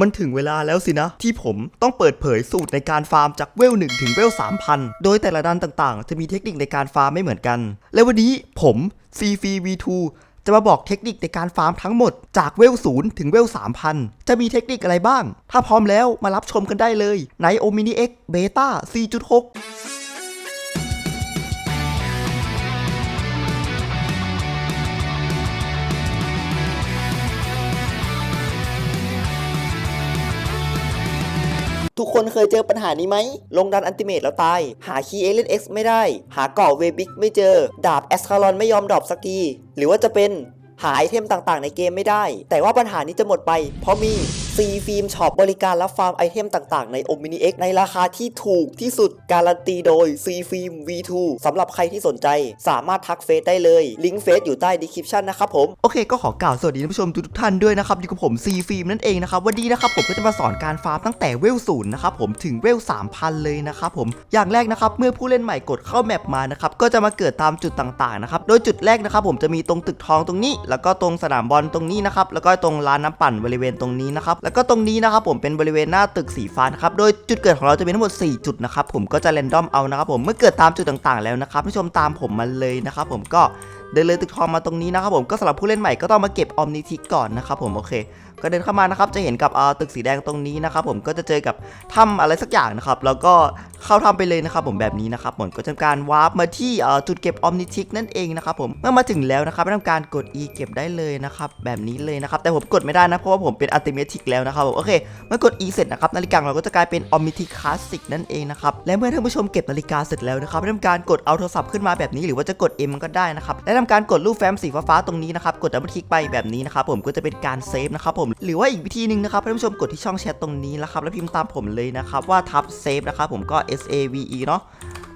มันถึงเวลาแล้วสินะ ที่ผมต้องเปิดเผยสูตรในการฟาร์มจากเวล1ถึงเวล3,000โดยแต่ละดันต่างๆ จะมีเทคนิคในการฟาร์มไม่เหมือนกัน และวันนี้ผม c f V2 จะมาบอกเทคนิคในการฟาร์มทั้งหมดจากเวล0ถึงเวล3,000จะมีเทคนิคอะไรบ้าง ถ้าพร้อมแล้วมารับชมกันได้เลยใน Omni X Beta 4.6 ทุกคนเคยเจอปัญหานี้ไหม ลงดันอันติเมตแล้วตาย หาคีย์เอเลนเอ็กซ์ไม่ได้ หาเกาะเวบิกไม่เจอ ดาบแอสคารอนไม่ยอมดรอปสักที หรือว่าจะเป็น หาไอเทมต่างๆ ในเกมไม่ได้ แต่ว่าปัญหานี้จะหมดไป เพราะมีซีฟิล์มช็อปบริการรับฟาร์มไอเทมต่างๆ ใน Omni X ในราคาที่ถูกที่สุดการันตีโดย C Film V2 สำหรับใครที่สนใจ สามารถทักเฟซได้เลยลิงก์เฟซอยู่ใต้ดีคริปชันนะครับผม โอเคก็ขอกล่าวสวัสดีท่านผู้ชมทุกท่านด้วยนะครับอยู่กับผม C Film นั่นเองนะครับวันนี้นะครับผมก็จะมาสอนการฟาร์มตั้งแต่เวลศูนย์นะครับผมถึงเวล3,000เลยนะครับผมอย่างแรกนะครับเมื่อผู้เล่นใหม่กดเข้าแมปมานะครับก็จะมาเกิดตามจุดต่างๆนะครับโดยจุดแรกนะครับผมจะมีตรงตึกทองตรงนี้แล้วก็ตรงสนามบอลตรงนี้นะครับแล้วก็ตรงร้านน้ำปั่นบริเวณตรงนี้นะครับแล้วก็ตรงนี้นะครับผมเป็นบริเวณหน้าตึกสีฟ้านะครับโดยจุดเกิดของเราจะมีทั้งหมด 4 จุดนะครับผมก็จะเรนดอมเอานะครับผมเมื่อเกิดตามจุดต่างๆ แล้วนะครับผู้ชมตามผมมาเลยนะครับผมก็เดินเลยตึกทองมาตรงนี้นะครับผมก็สำหรับผู้เล่นใหม่ก็ต้องมาเก็บออมนิทิกก่อนนะครับผมโอเค ก็เดินเข้ามานะครับจะเห็นกับอ่อตึกสีแดงตรงนี้นะครับผมก็จะเจอกับถ้ำอะไรสักอย่างนะครับแล้วก็เข้าถ้ำไปเลยนะครับผมแบบนี้นะครับผมก็จะทำการวาร์ปมาที่จุดเก็บออมนิทิกนั่นเองนะครับผมเมื่อมาถึงแล้วนะครับทำการกด E เก็บได้เลยนะครับแบบนี้เลยนะครับแต่ผมกดไม่ได้นะเพราะว่าผมเป็นอัลติเมทิกแล้วนะครับผมโอเคเมื่อกด E เสร็จนะครับนาฬิกาเราก็จะกลายเป็นออมนิทิกคลาสสิกนั่นเองนะครับและเมื่อท่านผู้ชมเก็บนาฬิกาเสร็จแล้วนะครับทำการกดเอาโทรศัพท์ขึ้นมาแบบนี้หรือว่าจะกด M ก็ได้นะครับและทำการกดรูปแฟ้มสีฟ้าๆตรงนี้นะครับกดดับเบิลคลิกไปแบบนี้นะครับผมก็จะเป็นการเซฟนะครับผมหรือว่าอีกวิธีหนึ่งนะครับท่านผู้ชมกดที่ช่องแชทตรงนี้นะครับแล้วพิมพ์ตามผมเลยนะครับว่าทับเซฟนะครับผมก็ S A V E เนาะ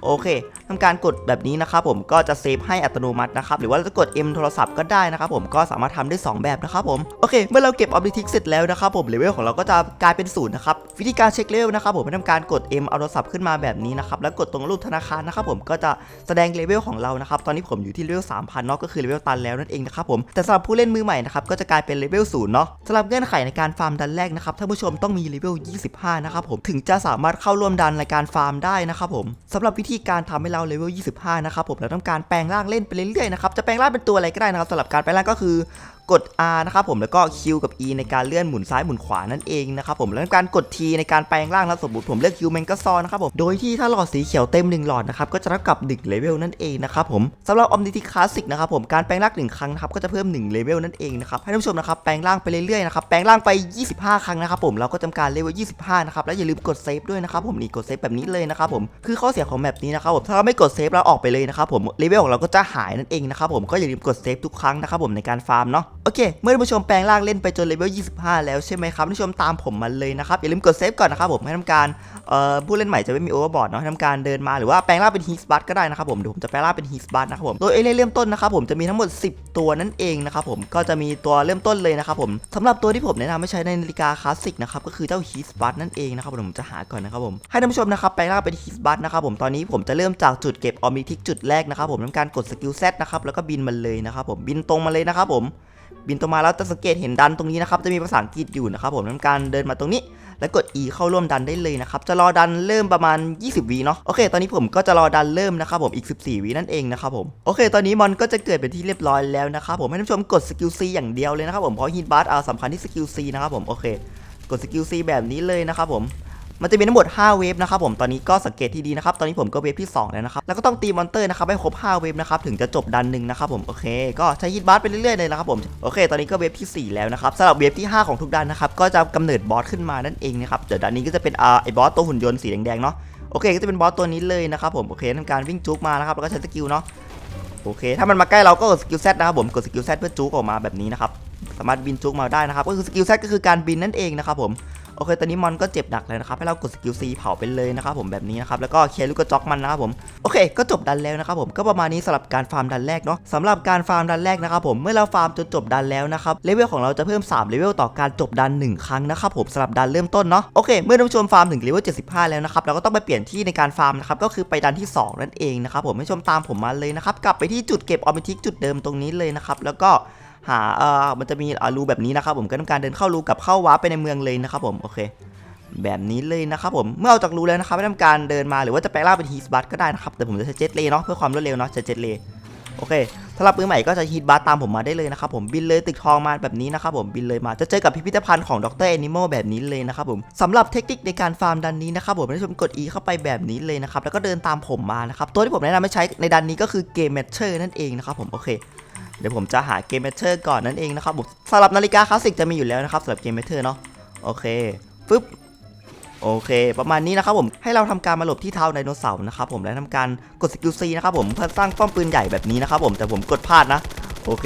โอเค ทำการกดแบบนี้นะครับผมก็จะเซฟให้อัตโนมัตินะครับหรือว่าเราจะกด M โทรศัพท์ก็ได้นะครับผมก็สามารถทำได้ 2 แบบนะครับผมโอเค เมื่อเราเก็บออบลิทิกเสร็จแล้วนะครับผมเลเวลของเราก็จะกลายเป็นศูนย์นะครับวิธีการเช็คเลเวลนะครับผมให้ทำการกด M เอาโทรศัพท์ขึ้นมาแบบนี้นะครับแล้วกดตรงรูปธนาคารนะครับผมก็จะแสดงเลเวลของเรานะครับตอนนี้ผมอยู่ที่เลเวล3,000เนาะก็คือเลเวลตันแล้วนั่นเองนะครับผมแต่สำหรับผู้เล่นมือใหม่นะครับก็จะกลายเป็นเลเวลศูนย์เนาะสำหรับเงื่อนไขในการฟาร์มดันแรกนะครับท่านผู้ชมต้องมีเลเวล25นะครับผมถึงจะสามารถเข้าร่วมดันในการฟาร์มได้นะครับผมสำหรับวิธีการทำให้เราเลเวล25 นะครับผมเราต้องการแปลงร่างเล่นไปเรื่อยๆนะครับจะแปลงร่างเป็นตัวอะไรก็ได้นะครับสำหรับการแปลงร่างก็คือ กด R นะครับผมแล้วก็ Q กับ E ในการเลื่อนหมุนซ้ายหมุนขวานั่นเองนะครับผมแล้วการกด T ในการแปลงร่างแล้วสมมติผมเลือก Q แมงกาซอนนะครับผมโดยที่ถ้าหลอดสีเขียวเต็ม1หลอดนะครับก็จะรับกับ1เลเวลนั่นเองนะครับผมสำหรับ Omnity Classic นะครับผมการแปลงร่าง1ครั้งนะครับก็จะเพิ่ม1เลเวลนั่นเองนะครับให้ท่านผู้ชมนะครับแปลงร่างไปเรื่อยๆนะครับแปลงร่างไป 25 ครั้งนะครับผมเราก็ทำการเลเวล 25 นะครับแล้วอย่าลืมกดเซฟด้วยนะครับผมนี่กดเซฟแบบนี้เลยนะครับผมคือข้อเสียของแมปนี้นะครับผมถ้าเราไม่กดเซฟเราออกไปเลยนะครับผมเลเวลของเราก็จะหายนั่นเองนะครับผมก็อย่าลืมกดเซฟทุกครั้งนะครับผมในการฟาร์มเนาะ อเคเมื่อท่านผู้ชมแปลงร่างเล่นไปจนเลเวล 25 แล้วใช่ไหมครับท่านผู้ชมตามผมมาเลยนะครับอย่าลืมกดเซฟก่อนนะครับผมให้ทำการเอ่อผู้เล่นใหม่จะไม่มีโอเวอร์บอร์ดเนาะให้ทำการเดินมาหรือว่าแปลงร่างเป็นฮีสบัตก็ได้นะครับผมเดี๋ยวผมจะแปลงร่างเป็นฮีสบัตนะครับผมโดยเอเลี่ยนเริ่มต้นนะครับผมจะมีทั้งหมด 10 ตัวนั่นเองนะครับผมก็จะมีตัวเริ่มต้นเลยนะครับผมสำหรับตัวที่ผมแนะนำให้ใช้ในนาฬิกาคลาสสิกนะครับก็คือเจ้าฮีสบัตนั่นเองนะครับผมจะหาก่อนนะครับผมให้ท่านผู้ชมนะครับแปลงร่างเป็นฮีสบัตนะครับผมตอนนี้ผมจะเริ่มจากจุดเก็บออมิทิกจุดแรกนะครับผมทำการกดสกิลเซตนะครับแล้วก็บินมาเลยนะครับผมบินตรงมาเลยนะครับผม บินตรงมาแล้วจะสังเกตเห็นดันตรงนี้นะครับจะมีภาษาอังกฤษอยู่นะครับผมทำการเดินมาตรงนี้ แล้วกด E เข้าร่วมดันได้เลยนะครับจะรอดันเริ่มประมาณ 20วิเนาะโอเค ตอนนี้ผมก็จะรอดันเริ่มนะครับผมอีก 14วินั่นเองนะครับผมโอเคตอนนี้มอนก็จะเกิดเป็นที่เรียบร้อยแล้วนะครับผมให้ท่านผู้ชมกดสกิล C อย่างเดียวเลยนะครับผมเพราะฮิตบัสเอาสำคัญที่สกิล C นะครับผมโอเค กดสกิล C แบบนี้เลยนะครับผม มันจะมีทั้งหมด 5 เวฟนะครับผมตอนนี้ก็สังเกตที่ดีนะครับตอนนี้ผมก็เวฟที่ 2 แล้วนะครับแล้วก็ต้องตีมอนเตอร์นะครับให้ครบ 5 เวฟนะครับถึงจะจบดันหนึ่งนะครับผมโอเค ก็ใช้ฮิตบัสไปเรื่อยๆเลยนะครับผมโอเค ตอนนี้ก็เวฟที่ 4 แล้วนะครับสำหรับเวฟที่ 5 ของทุกดันนะครับก็จะกำเนิดบอสขึ้นมานั่นเองนะครับเดี๋ยวดันนี้ก็จะเป็นอ่าไอ้บอสตัวหุ่นยนต์สีแดงๆเนาะโอเคก็จะเป็นบอสตัวนี้เลยนะครับผมโอเคทำการวิ่งจุกมานะครับแล้วก็ใช้สกิลเนาะโอเค ถ้ามันมาใกล้เราก็กดสกิล Z นะครับผมกดสกิล Z เพื่อจุกออกมาแบบนี้นะครับสามารถบินจุกมาได้นะครับก็คือสกิล Z ก็คือการบินนั่นเองนะครับผม โอเคตอนนี้มอนก็เจ็บหนักเลยนะครับให้เรากดสกิล C เผาไปเลยนะครับผมแบบนี้นะครับแล้วก็เคลียร์ลูกกระจอกมันนะครับผมโอเค ก็จบดันแล้วนะครับผมก็ประมาณนี้สำหรับการฟาร์มดันแรกเนาะสำหรับการฟาร์มดันแรกนะครับผมเมื่อเราฟาร์มจนจบดันแล้วนะครับเลเวลของเราจะเพิ่ม3เลเวลต่อการจบดัน 1 ครั้งนะครับผมสำหรับดันเริ่มต้นเนาะโอเคเมื่อท่านผู้ชมฟาร์มถึงเลเวล75 แล้วนะครับเราก็ต้องไปเปลี่ยนที่ในการฟาร์มนะครับก็คือไปดันที่ 2 นั่นเองนะครับผมให้ชมตามผมมาเลยนะครับกลับไปที่จุดเก็บออมิทิกจุดเดิมตรงนี้เลยนะครับแล้วก็ หาเอ่อมันจะมีรูแบบนี้นะครับผมก็ทำการเดินเข้ารูกับเข้าวาร์ปไปในเมืองเลยนะครับผมโอเค แบบนี้เลยนะครับผมเมื่อออกจากรูแล้วนะครับให้ทำการเดินมาหรือว่าจะแปลงร่างเป็นฮีสบัตก็ได้นะครับแต่ผมจะใช้เจ็ตเลยเนาะเพื่อความรวดเร็วเนาะใช้เจ็ตเลยโอเคสำหรับมือใหม่ก็จะฮีทบัตตามผมมาได้เลยนะครับผมบินเลยตึกทองมาแบบนี้นะครับผมบินเลยมาจะเจอกับพิพิธภัณฑ์ของดรแอนิมอลแบบนี้เลยนะครับผมสำหรับเทคนิคในการฟาร์มดันนี้นะครับผมท่านผู้ชมกด E เข้าไปแบบนี้เลยนะครับแล้วก็เดินตามผมมานะครับตัวที่ผมแนะนำให้ใช้ในดันนี้ก็คือเกมแมทเชอร์นั่นเองนะครับผมโอเค เดี๋ยวผมจะหาเกมแมเชอร์ก่อนนั่นเองนะครับผมสำหรับนาฬิกาคลาสสิกจะมีอยู่แล้วนะครับสำหรับเกมแมเชอร์เนาะโอเคฟึบโอเค ประมาณนี้นะครับผมให้เราทำการมาหลบที่เท้าไดโนเสาร์นะครับผมและทำการกดสกิลซีนะครับผมเพื่อสร้างป้อมปืนใหญ่แบบนี้นะครับผมแต่ผมกดพลาดนะ โอเค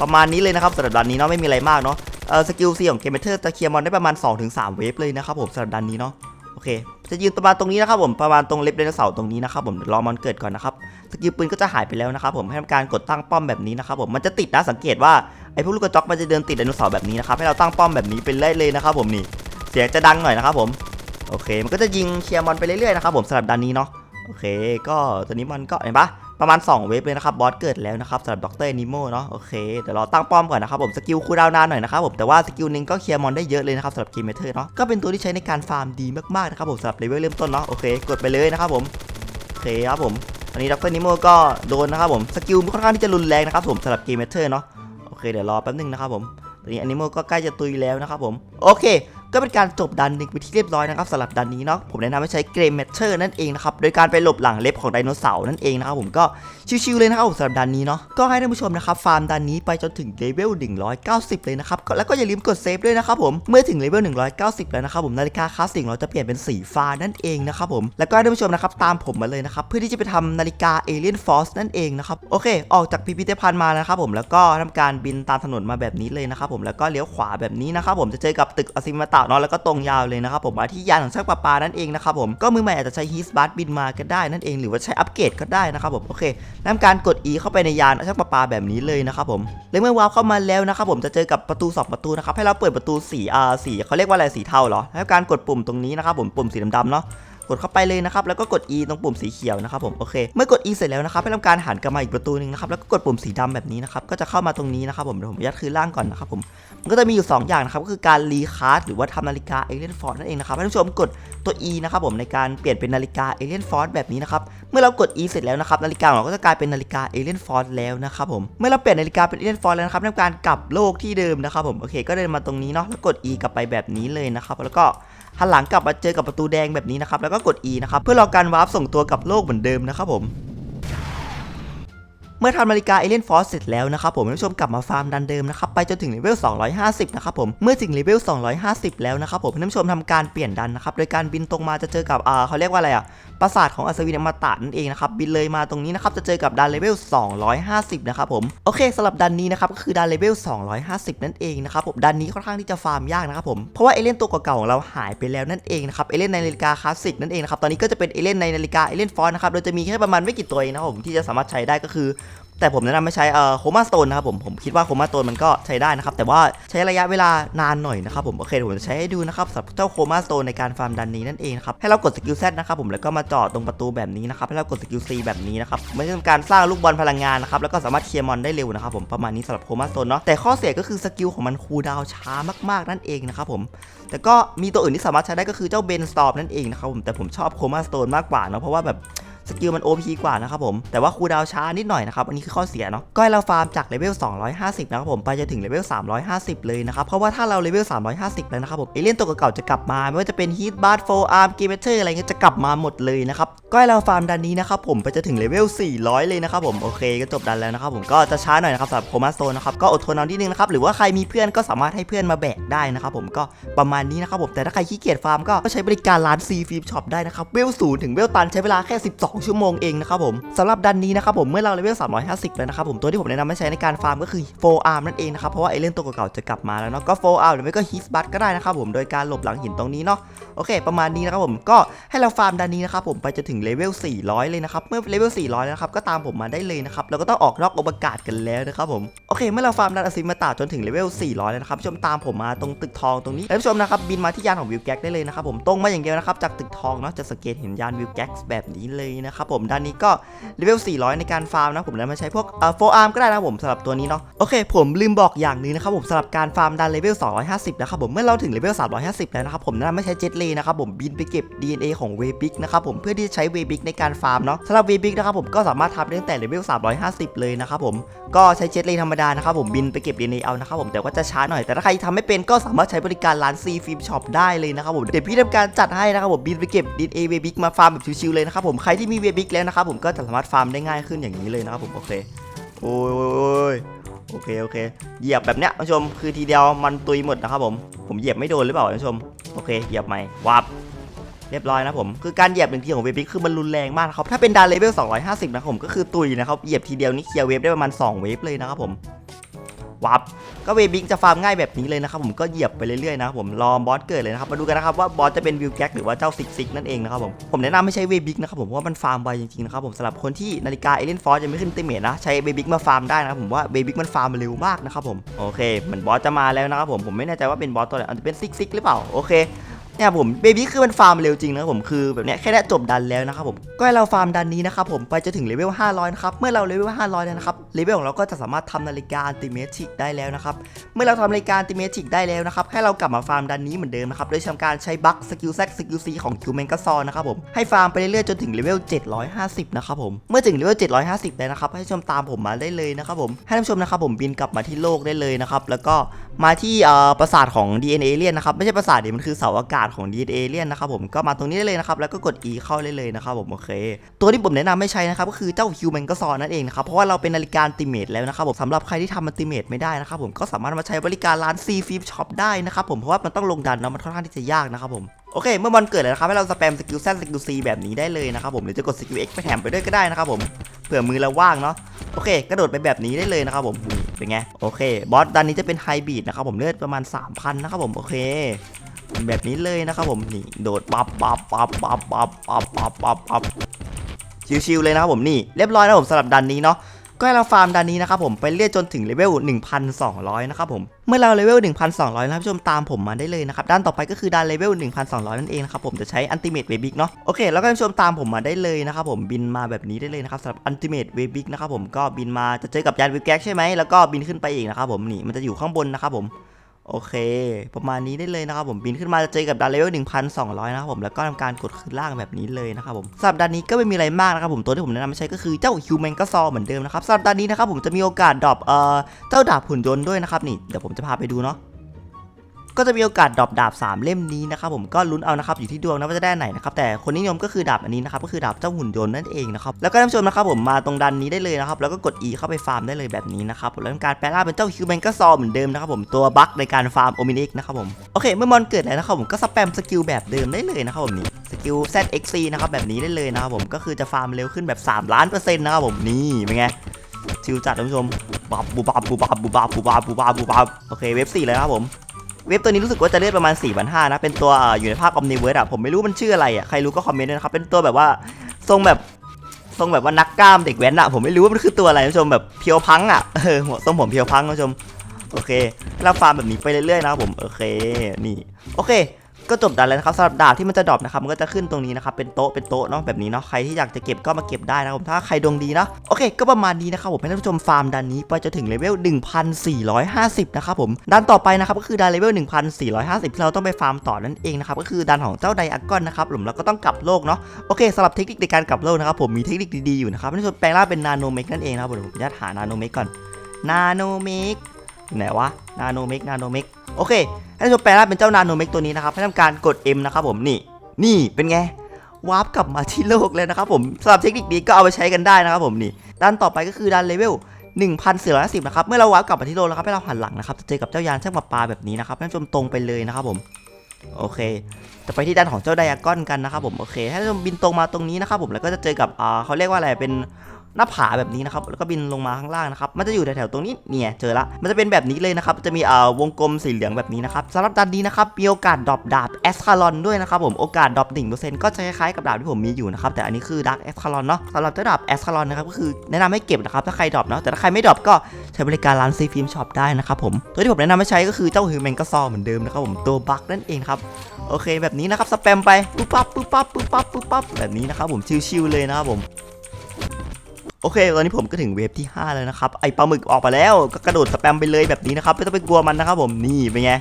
ประมาณนี้เลยนะครับสำหรับดันนี้เนาะไม่มีอะไรมากเนาะเออสกิลซีของเกมเมเทอร์จะเคลียร์มอนได้ประมาณ 2-3 เวฟเลยนะครับผมสำหรับดันนี้เนาะ โอเค จะยืนประมาณตรงนี้นะครับผมประมาณตรงเล็บไดโนเสาร์ตรงนี้นะครับผมเดี๋ยวรอมอนเกิดก่อนนะครับสกิลปืนก็จะหายไปแล้วนะครับผมให้ทำการกดตั้งป้อมแบบนี้นะครับผมมันจะติดนะสังเกตว่าไอ้พวกลูกกระจอกมันจะเดินติดไดโนเสาร์แบบนี้นะครับให้เราตั้งป้อมแบบนี้เป็นไลยเลยนะครับผมนี่เสียงจะดังหน่อยนะครับผมโอเค มันก็จะยิงเคลียร์มอนไปเรื่อยๆนะครับผมสำหรับดันนี้เนาะโอเค ก็ตอนนี้มันก็เห็นปะ ประมาณ 2 เวฟเลยนะครับบอสเกิดแล้วนะครับสำหรับด็อกเตอร์นิโมเนาะโอเคเดี๋ยวเราตั้งป้อมก่อนนะครับผมสกิลคูลดาวน์นานหน่อยนะครับผมแต่ว่าสกิลหนึงก็เคลียร์มอนได้เยอะเลยนะครับสำหรับเกมเมเทอร์เนาะก็เป็นตัวที่ใช้ในการฟาร์มดีมากๆนะครับผมสำหรับเลเวลเริ่มต้นเนาะโอเคกดไปเลยนะครับผมโอเคครับผมตอนนี้ด็อกเตอร์นิโมก็โดนนะครับผมสกิลค่อนข้างที่จะรุนแรงนะครับผมสำหรับเกมเมเทอร์เนาะโอเคเดี๋ยวรอแป๊บนึงนะครับผมตอนนี้อนิโมก็ใกล้จะตุยแล้วนะครับผมโอเค ก็เป็นการจบดันหนึ่งไปที่เรียบร้อยนะครับสำหรับดันนี้เนาะผมแนะนำให้ใช้เกรมแมทเชอร์นั่นเองนะครับโดยการไปหลบหลังเล็บของไดโนเสาร์นั่นเองนะครับผมก็ชิวๆเลยนะครับสำหรับดันนี้เนาะก็ให้ท่านผู้ชมนะครับฟาร์มดันนี้ไปจนถึงเลเวล190 เลยนะครับแล้วก็อย่าลืมกดเซฟด้วยนะครับผมเมื่อถึงเลเวล190 แล้วนะครับผมนาฬิกาคลาสสิกเราจะเปลี่ยนเป็นสีฟ้านั่นเองนะครับผมแล้วก็ให้ท่านผู้ชมนะครับตามผมมาเลยนะครับเพื่อที่จะไปทำนาฬิกาเอเลียนฟอสนั่นเองนะครับโอเค ออกจากพิพิธภัณฑ์มานะครับผมแล้วก็ทำการบินตามถนนมาแบบนี้เลยนะครับผมแล้วก็เลี้ยวขวาแบบนี้นะครับผมจะเจอกับตึกอซิมาตะเนาะแล้วก็ตรงยาวเลยนะครับผมมาที่ยานของช่างประปานั่นเองนะครับผมก็มือใหม่อาจจะใช้ฮีสบัสบินมาก็ได้นั่นเองหรือว่าใช้อัปเกรดก็ได้นะครับผมโอเคทำการกด E เข้าไปในยานช่างประปาแบบนี้เลยนะครับผมและเมื่อวาร์ปเข้ามาแล้วนะครับผมจะเจอกับประตูสองประตูนะครับให้เราเปิดประตูสีอ่าสีเขาเรียกว่าอะไรสีเทาเหรอแล้วการกดปุ่มตรงนี้นะครับผมปุ่มสีดำๆเนาะ กดเข้าไปเลยนะครับแล้วก็กด E ตรงปุ่มสีเขียวนะครับผมโอเคเมื่อกด E เสร็จแล้วนะครับให้ทำการหันกลับมาอีกประตูหนึงนะครับแล้วก็กดปุ่มสีดำแบบนี้นะครับก็จะเข้ามาตรงนี้นะครับผมเดี๋ยวผมยัดคืนล่างก่อนนะครับผมมันก็จะมีอยู่ 2 อย่างนะครับก็คือการรีคาร์ดหรือว่าทำนาฬิกาเอเลียนฟอร์ดนั่นเองนะครับให้ท่านผู้ชมกดตัว E นะครับผมในการเปลี่ยนเป็นนาฬิกาเอเลียนฟอร์ดแบบนี้นะครับเมื่อเรากด E เสร็จแล้วนะครับนาฬิกาของเราก็จะกลายเป็นนาฬิกาเอเลียนฟอร์ดแล้วนะครับผมเมื่อเราเปลี่ยนนาฬิกาเป็นเอเลียนฟอร์ดแล้วนะครับทำการกลับโลกที่เดิมนะครับผมโอเคก็เดินมาตรงนี้เนาะแล้วกด E กลับไปแบบนี้เลยนะครับแล้วก็ หันหลังกลับมาเจอกับประตูแดงแบบนี้นะครับแล้วก็กด E นะครับเพื่อรอการวาร์ปส่งตัวกลับโลกเหมือนเดิมนะครับผม เมื่อทำนาฬิกาเอเลนฟอสเสร็จแล้วนะครับผมท่านผู้ชมกลับมาฟาร์มดันเดิมนะครับไปจนถึงเลเวล 250 นะครับผมเมื่อถึงเลเวล 250 แล้วนะครับผมท่านผู้ชมทำการเปลี่ยนดันนะครับโดยการบินตรงมาจะเจอกับอ่าเขาเรียกว่าอะไรอะปราสาทของอัศวินอมตะนั่นเองนะครับบินเลยมาตรงนี้นะครับจะเจอกับดันเลเวล 250 นะครับผมโอเคสำหรับดันนี้นะครับก็คือดันเลเวล 250 นั่นเองนะครับผมดันนี้ค่อนข้างที่จะฟาร์มยากนะครับผมเพราะว่าเอเลนตัวเก่าๆของเราหายไปแล้วนั่นเองนะครับเอเลนในนาฬิกาคลาสสิกนั่นเองนะครับตอนนี้ก็จะเป็นเอเลนในนาฬิกาเอเลนฟอนนะครับโดยจะมีแค่ประมาณไม่กี่ตัวเองนะครับผมที่จะสามารถใช้ได้ก็คือ แต่ผมแนะนำไม่ใช้เอ่อโคมาสโตนนะครับผมผมคิดว่าโคมาสโตนมันก็ใช้ได้นะครับ แต่ว่าใช้ระยะเวลานานหน่อยนะครับผมโอเคผมจะใช้ให้ดูนะครับสำหรับเจ้าโคมาสโตนในการฟาร์มดันนี้นั่นเองครับให้เรากดสกิล Z นะครับผมแล้วก็มาจอดตรงประตูแบบนี้นะครับให้เรากดสกิล C แบบนี้นะครับไม่ใช่การสร้างลูกบอลพลังงานนะครับแล้วก็สามารถเคลียร์มอนได้เร็วนะครับผมประมาณนี้สำหรับโคมาสโตนเนาะแต่ข้อเสียก็คือสกิลของมันคูลดาวช้ามากๆนั่นเองนะครับผมแต่ก็มีตัวอื่นที่สามารถใช้ได้ก็คือเจ้าเบนสตอมนั่นเองนะครับผมแต่ผมชอบโคมาสโตนมากกว่าเนาะเพราะว่าแบบ สกิลมัน OP กว่านะครับผม แต่ว่าคูดาวช้านิดหน่อยนะครับ อันนี้คือข้อเสียเนาะ ก็ให้เราฟาร์มจากเลเวล 250 นะครับผม ไปจะถึงเลเวล 350 เลยนะครับ เพราะว่าถ้าเราเลเวล 350 แล้วนะครับผม เอเลี่ยนตัวเก่าจะกลับมา ไม่ว่าจะเป็นฮีทบาร์ดโฟอาร์มเกมเตอร์อะไรเงี้ยจะกลับมาหมดเลยนะครับ ก็ให้เราฟาร์มดันนี้นะครับผม ไปจะถึงเลเวล 400 เลยนะครับผม โอเค ก็จบดันแล้วนะครับผม ก็จะช้าหน่อยนะครับสำหรับโคมาโตนนะครับ ก็อดทนเอานิดนึงนะครับ หรือว่าใครมีเพื่อนก็สามารถให้เพื่อนมาแบกได้นะครับผม ก็ประมาณนี้นะครับผม แต่ถ้าใครขี้เกียจฟาร์มก็ใช้บริการร้านซีฟิล์มช็อปได้นะครับเวลศูนย์ถึงเวลตันใช้เวลาแค่ 12ชั่วโมงเองนะครับผมสำหรับดันนี้นะครับผมเมื่อเราเลเวล350 แล้วนะครับผมตัวที่ผมแนะนำให้ใช้ในการฟาร์มก็คือโฟอาร์มนั่นเองนะครับเพราะว่าไอเล่นตัวเก่าๆจะกลับมาแล้วเนาะก็โฟอาร์มหรือไม่ก็ฮิสบัตก็ได้นะครับผมโดยการหลบหลังหินตรงนี้เนาะโอเค ประมาณนี้นะครับผมก็ให้เราฟาร์มดันนี้นะครับผมไปจะถึงเลเวล400 เลยนะครับเมื่อเลเวล400แล้วนะครับก็ตามผมมาได้เลยนะครับเราก็ต้องออกนอกอวกาศกันแล้วนะครับผมโอเค เมื่อเราฟาร์มดันอซิมาตาจนถึงเลเวล400แล้วนะครับชมตามผมมาตรงตึกทองตรงนี้แล้วชมนะครับบินมาที่ยานของวิวแก๊กได้เลยนะครับผมตรงมาอย่างเดียวนะครับจากตึกทองเนาะจะสังเกตเห็นยานวิวแก๊กแบบนี้เลยนะครับผมด้านนี้ก็เลเวล 400 ในการฟาร์มนะผมแล้วมาใช้พวกเอ่อโฟอาร์มก็ได้นะผมสำหรับตัวนี้เนาะโอเค ผมลืมบอกอย่างนึงนะครับผมสำหรับการฟาร์มดันเลเวล 250 นะครับผมเมื่อเราถึงเลเวล 350 แล้วนะครับผมแนะนไม่ใช้เจ็ตเลนะครับผมบินไปเก็บ DNA ของเวบิกนะครับผมเพื่อที่จะใช้เวบิกในการฟาร์มเนาะสำหรับเวบิกนะครับผมก็สามารถทำได้ตั้งแต่เลเวล 350 เลยนะครับผมก็ใช้เจ็ตเลธรรมดานะครับผมบินไปเก็บ DNA เอานะครับผมแต่ว่าจะช้าหน่อยแต่ถ้าใครทำไม่เป็นก็สามารถใช้บริการร้านซีฟิล์มช็อปได้เลยนะครับผมเดี๋ยวพี่ทำการจัดให้นะครับผมบินไปเก็บ DNA เวบิกมาฟาร์มแบบชิวๆเลยนะครับผมใครที่มีเวบิกแล้วนะครับผมก็จะสามารถฟาร์มได้ง่ายขึ้นอย่างนี้เลยนะครับผมโอเคโอ้ยโอเคโอเคเหยียบแบบเนี้ยท่านผู้ชมคือทีเดียวมันตุยหมดนะครับผมผมเหยียบไม่โดนหรือเปล่าท่านผู้ชมโอเคเหยียบใหม่วับเรียบร้อยนะผมคือการเหยียบหนึ่งทีของเวฟบิกคือมันรุนแรงมากครับถ้าเป็นดาเลเวล250 นะครับผมก็คือตุยนะครับเหยียบทีเดียวนี่เคลียร์เวฟได้ประมาณ 2 เวฟเลยนะครับผม วับก็เวบิกจะฟาร์มง่ายแบบนี้เลยนะครับผมก็เหยียบไปเรื่อยๆนะครับผมรอบอสเกิดเลยนะครับมาดูกันนะครับว่าบอสจะเป็นวิวแก๊กหรือว่าเจ้าซิกซิกนั่นเองนะครับผมผมแนะนำให้ใช้เวบิกนะครับผมเพราะว่ามันฟาร์มไวจริงๆนะครับผมสำหรับคนที่นาฬิกาเอเลนฟอร์จะไม่ขึ้นเตเมทนะใช้เวบิกมาฟาร์มได้นะครับผมว่าเวบิกมันฟาร์มเร็วมากนะครับผมโอเคเหมือนบอสจะมาแล้วนะครับผมผมไม่แน่ใจว่าเป็นบอสตัวไหนอาจจะเป็นซิกซิกหรือเปล่าโอเค เนี่ยผมเบบี้คือมันฟาร์มเร็วจริงนะครับผมคือแบบเนี้ยแค่ได้จบดันแล้วนะครับผมก็ให้เราฟาร์มดันนี้นะครับผมไปจะถึงเลเวล500นะครับเมื่อเราเลเวล500แล้วนะครับเลเวลของเราก็จะสามารถทำนาฬิกาอันติเมทิกได้แล้วนะครับเมื่อเราทำนาฬิกาอันติเมทิกได้แล้วนะครับให้เรากลับมาฟาร์มดันนี้เหมือนเดิมนะครับโดยทำการใช้บัคสกิลแซกสกิลซีของคิวแมงกาซอนนะครับผมให้ฟาร์มไปเรื่อยๆจนถึงเลเวล750นะครับผมเมื่อถึงเลเวล750แล้วนะครับให้ชมตามผมมาได้เลยนะครับผมให้ท่านผู้ชมนะครับผมบินกลับมาที่โลกได้เลยนะครับแล้วก็มาที่เอ่อปราสาทของ DNA เลียนนะครับไม่ใช่ปราสาทดิมันคือเสาอากาศของ DNA เลียนนะครับผมก็มาตรงนี้ได้เลยนะครับแล้วก็กด E เข้าได้เลยนะครับผมโอเค ตัวที่ผมแนะนำไม่ใช้นะครับก็คือเจ้า Human ก็ซอนนั่นเองนะครับเพราะว่าเราเป็นนาฬิกาติเมตแล้วนะครับผมสำหรับใครที่ทำอันติเมตไม่ได้นะครับผมก็สามารถมาใช้บริการร้าน C f i p Shop ได้นะครับผมเพราะว่ามันต้องลงดันแล้วมันค่อนข้างที่จะยากนะครับผมโอเค เมื่อบอลเกิดแล้วนะครับให้เราสแปมสกิลแซนสกิลซีแบบนี้ได้เลยนะครับผมหรือจะกดสกิล X ไปแถมไปด้วยก็ได้นะครับผมเผื่อมือเราว่างเนาะโอเค กระโดดไปแบบนี้ได้เลยนะครับผมเป็นไงโอเค บอสดันนี้จะเป็นไฮบีดนะครับผมเลือดประมาณ 3,000 นะครับผมโอเค แบบนี้เลยนะครับผมนี่โดดปับปับปับปับปับปับปับปับปับชิวๆเลยนะครับผมนี่เรียบร้อยนะผมสำหรับดันนี้เนาะก็ให้เราฟาร์มดันนี้นะครับผมไปเรื่อยจนถึงเลเวล 1,200 นะครับผมเมื่อเราเลเวล 1,200 นะครับผู้ชมตามผมมาได้เลยนะครับด้านต่อไปก็คือดันเลเวล 1,200 นั่นเองนะครับผมจะใช้อันติเม e เวบิกเนาะโอเค แล้วก็ผู้ชมตามผมมาได้เลยนะครับผมบินมาแบบนี้ได้เลยนะครับสำหรับอันติเม e เวบิกนะครับผมก็บินมาจะเจอกับยานวิวแก๊กใช่ไหมแล้วก็บินขึ้นไปอีกนะครับผมนี่มันจะอยู่ข้างบนนะครับผม โอเค ประมาณนี้ได้เลยนะครับผมบินขึ้นมาจะเจอกับดาวเลเวล1,200 นะครับผมแล้วก็ทำการกดขึ้นล่างแบบนี้เลยนะครับผมสัปดาห์นี้ก็ไม่มีอะไรมากนะครับผมตัวที่ผมแนะนำม่ใช้ก็คือเจ้าฮิวแมนก็ซอเหมือนเดิมนะครับสัปดาห์นี้นะครับผมจะมีโอกาสดรอปเอ่อเจ้าดาบหุ่นยนต์ด้วยนะครับนี่เดี๋ยวผมจะพาไปดูเนาะ ก็จะมีโอกาสดรอปดาบ 3 เล่มนี้นะครับผมก็ลุ้นเอานะครับอยู่ที่ดวงนะว่าจะได้ไหนนะครับแต่คนนิยมก็คือดาบอันนี้นะครับก็คือดาบเจ้าหุ่นยนต์นั่นเองนะครับแล้วก็ท่านผู้ชมนะครับผมมาตรงดันนี้ได้เลยนะครับแล้วก็กด E เข้าไปฟาร์มได้เลยแบบนี้นะครับแล้วการแปลร่างเป็นเจ้าฮิวแมนก็ซอเหมือนเดิมนะครับผมตัวบั๊กในการฟาร์มโอมินิกนะครับผมโอเคเมื่อมอนเกิดแล้วนะครับผมก็สแปมสกิลแบบเดิมได้เลยนะครับผมนี่สกิล ZXC นะครับแบบนี้ได้เลยนะครับผมก็คือจะฟาร์มเร็วขึ้นแบบ3ล้านเปอร์เซ็นต์นะครับผมนี่เป็นไงชิวจัดท่านผู้ชมบับบูบับบูบับบูบับบูบับบูบับบูบับโอเคเว็บสี่เลยครับผม เว็บตัวนี้รู้สึกว่าจะเลือดประมาณ4ี่พันหนะ เป็นตัวอยู่ในภาคออมนิเวิร์สอะผมไม่รู้มันชื่ออะไรอะใครรู้ก็คอมเมนต์ด้วยนะครับ เป็นตัวแบบว่าทรงแบบทรงแบบว่านักกล้ามเด็กแว้นอะผมไม่รู้ว่ามันคือตัวอะไรท่านผู้ชมแบบเพียวพังอะเออหัวทรงผมเพียวพังท่านผู้ชม โอเคเราฟาร์มแบบนี้ไปเรื่อยๆนะครับผม โอเค นี่ โอเค ก็จบดันแล้วนะครับสำหรับดาบที่มันจะดรอปนะครับมันก็จะขึ้นตรงนี้นะครับเป็นโต๊ะเป็นโต๊ะเนาะแบบนี้เนาะใครที่อยากจะเก็บก็มาเก็บได้นะครับผมถ้าใครดวงดีเนาะโอเค ก็ประมาณนี้นะครับผมให้ท่านผู้ชมฟาร์มดันนี้ไปจะถึงเลเวล 1450 นะครับผมดันต่อไปนะครับก็คือดันเลเวล 1450 ที่เราต้องไปฟาร์มต่อนั่นเองนะครับก็คือดันของเจ้าไดอากอนนะครับผมแล้วก็ต้องกลับโลกเนาะโอเคสำหรับเทคนิคในการกลับโลกนะครับผมมีเทคนิคดีๆอยู่นะครับท่านผู้ชมแปลงร่างเป็นนาโนเมกนั่นเองนะครับผมผมขออนุญาตหานาโนเมกก่อนนาโนเมกไหนวะนาโนเมกนาโนเมก โอเค ให้ท่านผู้ชมแปลงร่างเป็นเจ้านาโนเมกตัวนี้นะครับให้ทำการกด M นะครับผมนี่นี่เป็นไงวาร์ปกลับมาที่โลกเลยนะครับผมสำหรับเทคนิคนี้ก็เอาไปใช้กันได้นะครับผมนี่ด้านต่อไปก็คือด้านเลเวล1,410นะครับเมื่อเราวาร์ปกลับมาที่โลกแล้วครับให้เราหันหลังนะครับจะเจอกับเจ้ายานช่างประปาแบบนี้นะครับให้ท่านผู้ชมตรงไปเลยนะครับผมโอเค จะไปที่ด้านของเจ้าไดอากอนกันนะครับผมโอเคให้ท่านผู้ชมบินตรงมาตรงนี้นะครับผมแล้วก็จะเจอกับอ่าเขาเรียกว่าอะไรเป็น หน้าผาแบบนี้นะครับแล้วก็บินลงมาข้างล่างนะครับมันจะอยู่แถวๆตรงนี้เนี่ยเจอละมันจะเป็นแบบนี้เลยนะครับจะมีเอ่อวงกลมสีเหลืองแบบนี้นะครับสำหรับดันนี้นะครับมีโอกาสดรอปดาบแอสคาลอนด้วยนะครับผมโอกาสดรอปหนึ่งเปอร์เซ็นต์ก็จะคล้ายๆกับดาบที่ผมมีอยู่นะครับแต่อันนี้คือดักแอสคาลอนเนาะสำหรับเจ้าดาบแอสคาลอนนะครับก็คือแนะนำให้เก็บนะครับถ้าใครดรอปเนาะแต่ถ้าใครไม่ดรอปก็ใช้บริการร้านซีฟิล์มช็อปได้นะครับผมตัวที่ผมแนะนำให้ใช้ก็คือเจ้าฮือแมงกะซอเหมือนเดิมนะครับผมตัวบักนั่นเองครับโอเคแบบนี้นะครับสแปมไปปุ๊บปั๊บปุ๊บปั๊บปุ๊บปั๊บปุ๊บปั๊บแบบนี้นะครับผมชิวๆเลยนะครับผม โอเค ตอนนี้ผมก็ถึงเวฟที่ 5 แล้วนะครับ ไอปลาหมึกออกมาแล้ว ก็กระโดดสแปมไปเลยแบบนี้นะครับ ไม่ต้องไปกลัวมันนะครับผม นี่เป็นไง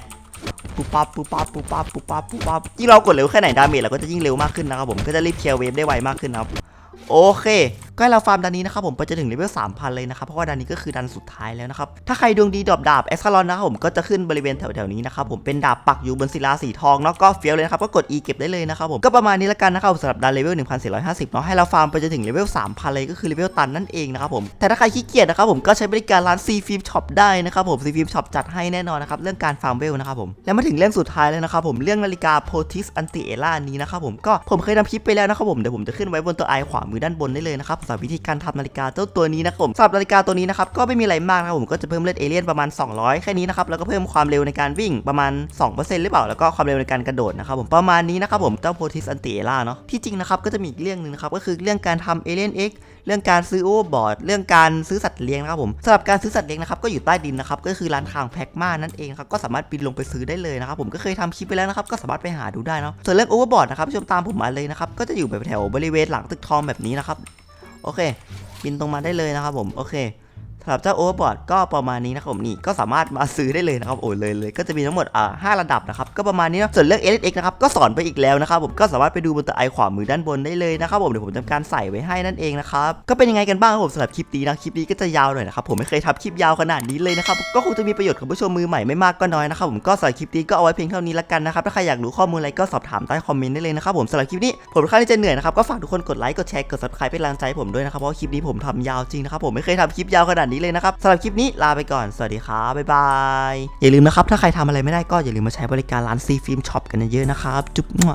ปุ๊บปั๊บปุ๊บปั๊บปุ๊บปั๊บปุ๊บปั๊บปุ๊บปั๊บยิ่งเรากดเร็วแค่ไหนดาเมจเราก็จะยิ่งเร็วมากขึ้นนะครับผม ก็จะรีบเคลียร์เวฟได้ไวมากขึ้นนะครับ โอเค ก็ให้เราฟาร์มดันนี้นะครับผมไปจนถึงเลเวล3,000 เลยนะครับเพราะว่าดันนี้ก็คือดันสุดท้ายแล้วนะครับถ้าใครดวงดีดรอปดาบเอสคาลอนนะครับผมก็จะขึ้นบริเวณแถวๆนี้นะครับผมเป็นดาบปักอยู่บนศิลาสีทองเนาะก็เฟี้ยวเลยนะครับก็กด E เก็บได้เลยนะครับผมก็ประมาณนี้ละกันนะครับสำหรับดันเลเวล1450เนาะให้เราฟาร์มไปจนถึงเลเวล3,000 เลยก็คือเลเวลตันนั่นเองนะครับผมแต่ถ้าใครขี้เกียจนะครับผมก็ใช้บริการร้าน C Film Shop ได้นะครับผม C Film Shop จัดให้แน่นอนนะครับเรื่องการฟาร์มเวลนะครับผมแล้วมาถึงเรื่องสุดท้ายแล้วนะครับผมเรื่องนาฬิกา Potis Anti Ella นี้นะครับผมก็ผมเคยทำคลิปไปแล้วนะครับผมเดี๋ยวผมจะขึ้นไว้บนตัวไอขวามือด้านบนได้เลยนะครับสำหรับวิธีการทำนาฬิกาเจ้าตัวนี้นะครับสำหรับนาฬิกาตัวนี้นะครับก็ไม่มีอะไรมากนะครับผมก็จะเพิ่มเลือดเอเลี่ยนประมาณ 200 แค่นี้นะครับแล้วก็เพิ่มความเร็วในการวิ่งประมาณ 2%หรือเปล่าแล้วก็ความเร็วในการกระโดดนะครับผมประมาณนี้นะครับผมเจ้า Potis Anti Ella เนาะที่จริงนะครับก็จะมีอีกเรื่องหนึงนะครับก็คือเรื่องการทำ Alien X เอ็กเรื่องการซื้อโอเวอร์บอร์ดเรื่องการซื้อสัตว์เลี้ยงนะครับผมสำหรับการซื้อสัตว์เลี้ยงนะครับก็อยู่ใต้ดินนะครับก็คือร้านค้างแพ็กมานั่นเองครับก็สามารถบินลงไปซื้อได้เลยนะครับผมก็เคยทำคลิปไปแล้วนะครับก็สามารถไปหาดูได้เนาะส่วนเรื่องโอเวอร์บอร์ดนะครับชมตามผมมาเลยนะครับก็จะอยู่แบบแถวบริเวณหลังตึกทองแบบนี้นะครับ โอเค บินตรงมาได้เลยนะครับผม โอเค สำหรับเจ้าโอเวอร์บอร์ดก็ประมาณนี้นะครับผมนี่ก็สามารถมาซื้อได้เลยนะครับโอ้เลยเลยก็จะมีทั้งหมดอ่าห้าระดับนะครับก็ประมาณนี้นะส่วนเรื่อง LX นะครับก็สอนไปอีกแล้วนะครับผมก็สามารถไปดูบนตัวไอขวามือด้านบนได้เลยนะครับผมเดี๋ยวผมทำการใส่ไว้ให้นั่นเองนะครับก็เป็นยังไงกันบ้างครับผมสำหรับคลิปนี้นะคลิปนี้ก็จะยาวหน่อยนะครับผมไม่เคยทำคลิปยาวขนาดนี้เลยนะครับก็คงจะมีประโยชน์กับผู้ชมมือใหม่ไม่มากก็น้อยนะครับผมก็สำหรับคลิปนี้ก็เอาไว้เพียงเท่านี้ละกันนะครับถ้าใครอยากรู้ข้อมูลอะไรก็สอบถามใต้คอมเมนต์ได้เลยนะครับผมสำหรับคลิปนี้ผมค่อนข้างที่จะเหนื่อยนะครับก็ฝากทุกคนกดไลค์กดแชร์กด subscribe เป็นกำลังใจผมด้วยนะครับเพราะคลิปนี้ผมทำยาวจริงนะครับผมไม่เคยทำคลิปยาวขนาดนี้เลยนะครับสำหรับคลิปนี้ลาไปก่อนสวัสดีครับบ๊ายบายอย่าลืมนะครับถ้าใครทำอะไรไม่ได้ก็อย่าลืมมาใช้บริการร้านซีฟิล์มช็อปกันเยอะๆนะครับจุ๊บมั่ว